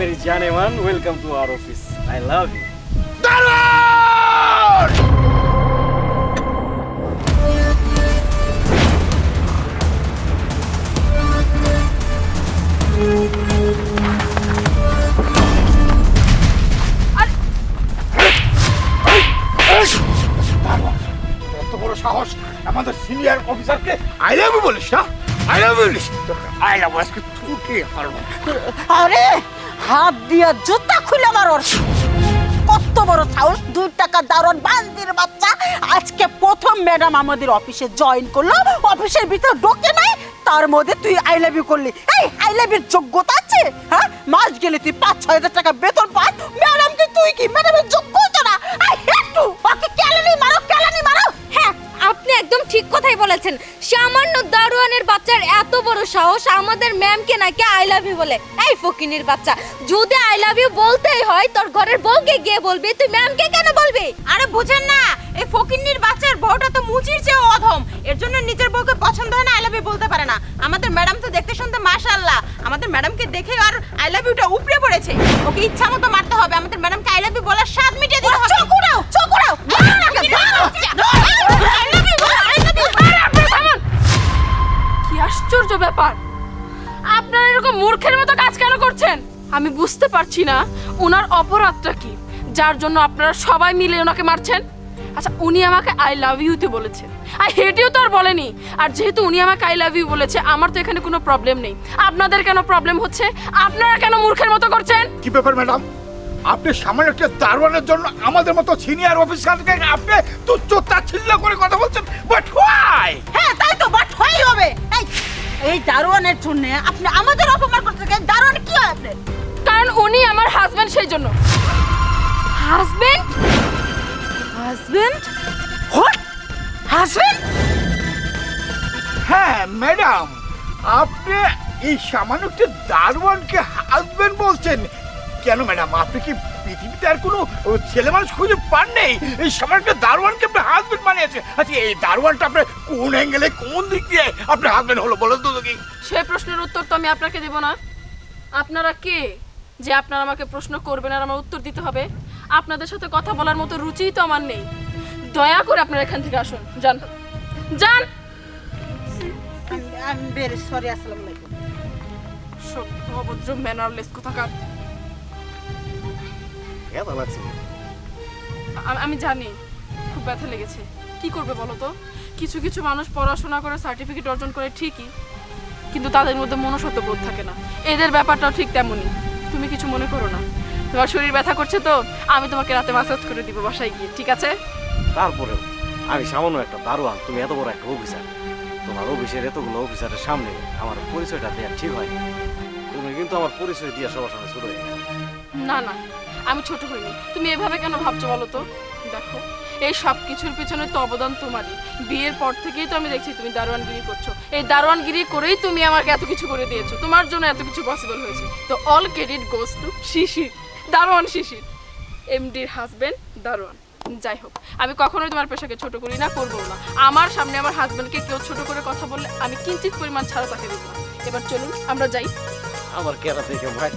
Mary জানে মান welcome to our office I love you এত বড় সাহস আমাদের সিনিয়র অফিসারকে আই লাভ ইউ বলিস না? আই লাভ ইউ বলিস? আই লাভ আজকে ছুটি পারব আরে হাত দিয়া জুতা খুলে মারোর কত বড় সাহস, দুই টাকা দারুণ বান্দির বাচ্চা। আজকে প্রথম ম্যাডাম আমাদের অফিসে জয়েন করল। অফিসের ভিতর ঢোকে নাই, তার মধ্যে তুই আই লাভ ইউ করলি। এই আই লাভ এর যোগ্যতা আছে? হ্যাঁ? মাস গেলে তুই পাঁচ, ছয় হাজার টাকা বেতন পাস। ম্যাডামকে তুই কি? ম্যাডামের যোগ্যতা না? আই, হেট টু ওকে কেলানি মারো কেলানি মারো। হ্যাঁ আপনি একদম ঠিক কথাই বলেছেন। বাচ্চার এত বড় সাহস, আমাদের ম্যামকে নাকি আই লাভ ইউ বলে। এই ফকিনির বাচ্চা, যদি আই লাভ ইউ বলতেই হয়, তোর ঘরের বউকে গিয়ে বলবি, তুই ম্যামকে কেন বলবি? আরে বুঝেন না, এই ফকিন্নির বাচ্চার বউটা তো মুচির চেয়ে অধম। এর জন্য নিজের বউকে পছন্দ হয় না আই লাভ ইউ বলতে পারে না। আমাদের ম্যাডাম তো দেখতে শুনতে মাশাআল্লাহ। আমাদের ম্যাডামকে দেখে আর আই লাভ ইউটা উপড়ে পড়েছে। ওকে ইচ্ছা মতো মারতে হবে। আমাদের ম্যাডামকে আশ্চর্য ব্যাপার। আপনারা এরকম মূর্খের মতো কাজ কেন করছেন? আমি বুঝতে পারছি না, ওনার অপরাধটা কি, যার জন্য আপনারা সবাই মিলে ওনাকে মারছেন। আচ্ছা উনি আমাকে আই লাভ ইউতে বলেছেন। আই হেট ইউ তো আর বলেনি। আর যেহেতু উনি আমাকে আই লাভ ইউ বলেছে, আমার তো এখানে কোনো প্রবলেম নেই। আপনাদের কেন প্রবলেম হচ্ছে? আপনারা কেন মূর্খের মতো করছেন? কি ব্যাপার, ম্যাডাম? আপনি সামান্য একটা দারোয়ানের জন্য আমাদের মতো সিনিয়র অফিসারকে আপনি তুচ্ছ তাচ্ছিল্য করে কথা বলছেন? বাট হোয়াই হ্যাঁ তাই তো বাট হয়ই হবে এই এই দারোয়ানের জন্য আপনি আমাদের অপমান করতে গেলেন দারোয়ান কি হয় আপনি কারণ উনি আমার হাজবেন্ড সেই জন্য। হাজবেন্ড হাজবেন্ড হোয়াট হাজবেন্ড হ্যাঁ ম্যাডাম আপনি এই সামান্য একটা দারোয়ানকে হাজবেন্ড বলছেন। কেন ম্যাডাম আপনি কি পৃথিবীতে আর কোনো ও, ছেলে মানুষ খুঁজে পান নেই? এই একটা দারোয়ানকে আপনার হাজবেন্ড বানিয়েছে। আচ্ছা এই দারোয়ানটা আপনার কোন অ্যাঙ্গেলে কোন দিক দিয়ে আপনার হাজবেন্ড হলো বলুন তো দেখি। সেই প্রশ্নের উত্তর তো আমি আপনাকে দেব না। আপনারা কে যে আপনারা আমাকে প্রশ্ন করবেন আর আমার উত্তর দিতে হবে? আপনাদের সাথে কথা বলার মতো রুচিই তো আমার নেই। দয়া করে আপনারা এখান থেকে আসুন। যান। যান! ভেরি সরি আসসালামু আলাইকুম। সভ্য অভদ্র ম্যানারলেস কোথাকার? কেমন লাগছে আ- আমি জানি খুব ব্যথা লেগেছে। কি করবে বলো তো? কিছু কিছু মানুষ পড়াশোনা করে সার্টিফিকেট অর্জন করে ঠিকই কিন্তু তাদের মধ্যে মনুষ্যত্ব বোধ থাকে না। এদের ব্যাপারটাও ঠিক তেমনই। তুমি কিছু মনে করো না। তোমার শরীর ব্যথা করছে তো আমি তোমাকে রাতে মাসাজ করে দিব বাসায় গিয়ে ঠিক আছে? তারপরেও আমি সামান্য একটা দারোয়ান তুমি এত বড় একটা অফিসার তোমার অফিসের এতগুলো অফিসারের সামনে আমার পরিচয়টা দেওয়া ঠিক হয় তুমি কিন্তু আমার পরিচয় দিয়ে সবার সামনে শুরু হয়ে গেলে। না না। আমি ছোট হইনি। তুমি এভাবে কেন ভাবছ বলো তো? দেখো, এই সব কিছুর পিছনে তো অবদান তোমারই। বিয়ের পর থেকেই তো আমি দেখছি তুমি দারোয়ানগিরি করছ। এই দারোয়ানগিরি করেই তুমি আমাকে এত কিছু করে দিয়েছ। তোমার জন্য এত কিছু পসিবল হয়েছে। তো all credit goes to Shishir, দারোয়ান শিশির এমডির হাজবেন্ড দারোয়ান। যাই হোক, আমি কখনোই তোমার পেশাকে ছোট করি না করব না। আমার সামনে আমার হাজব্যান্ডকে কেউ ছোট করে কথা বললে আমি কিঞ্চিত পরিমাণ ছাড়া তাকে দেবো এবার চলুন, আমরা যাই। আমার কেরা দেখে ভাই